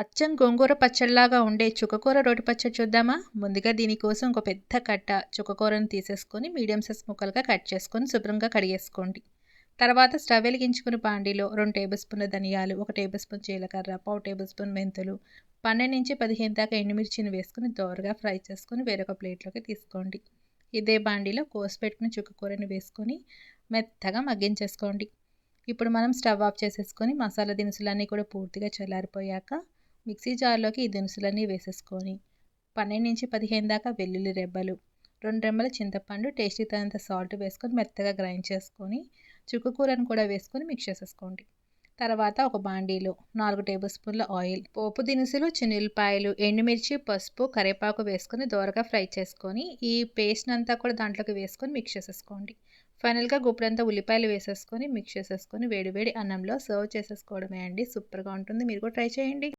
అచ్చం గోంగూర పచ్చడిలాగా ఉండే చుక్కకూర రోటి పచ్చడి చూద్దామా? ముందుగా దీనికోసం ఒక పెద్ద కట్ట చుక్కకూరను తీసేసుకొని మీడియం సైజ్ ముక్కలుగా కట్ చేసుకొని శుభ్రంగా కడిగేసుకోండి. తర్వాత స్టవ్ వెలిగించుకుని పాండిలో రెండు టేబుల్ స్పూన్ల ధనియాలు ఒక టేబుల్ స్పూన్ జీలకర్ర పావు టేబుల్ స్పూన్ మెంతులు పన్నెండు నుంచి పదిహేను దాకా ఎండుమిర్చిని వేసుకుని దోరగా ఫ్రై చేసుకొని వేరొక ప్లేట్లోకి తీసుకోండి. ఇదే బాండీలో కోసి పెట్టుకుని చుక్కకూరని వేసుకొని మెత్తగా మగ్గించేసుకోండి. ఇప్పుడు మనం స్టవ్ ఆఫ్ చేసేసుకొని మసాలా దినుసులన్నీ కూడా పూర్తిగా చల్లారిపోయాక మిక్సీ జార్లోకి ఈ దినుసులన్నీ వేసేసుకొని పన్నెండు నుంచి పదిహేను దాకా వెల్లుల్లి రెబ్బలు రెండు రెమ్మల చింతపండు టేస్టీ తగినంత సాల్ట్ వేసుకొని మెత్తగా గ్రైండ్ చేసుకొని చుక్కు కూరను కూడా వేసుకొని మిక్స్ చేసేసుకోండి. తర్వాత ఒక బాండీలో నాలుగు టేబుల్ స్పూన్ల ఆయిల్ పోపు దినుసులు చిన్నులపాయలు ఎండుమిర్చి పసుపు కరివేపాకు వేసుకొని దోరగా ఫ్రై చేసుకొని ఈ పేస్ట్ అంతా కూడా దాంట్లోకి వేసుకొని మిక్స్ చేసేసుకోండి. ఫైనల్గా గుప్పుడంతా ఉల్లిపాయలు వేసేసుకొని మిక్స్ చేసేసుకొని వేడివేడి అన్నంలో సర్వ్ చేసేసుకోవడమే అండి. సూపర్గా ఉంటుంది. మీరు కూడా ట్రై చేయండి.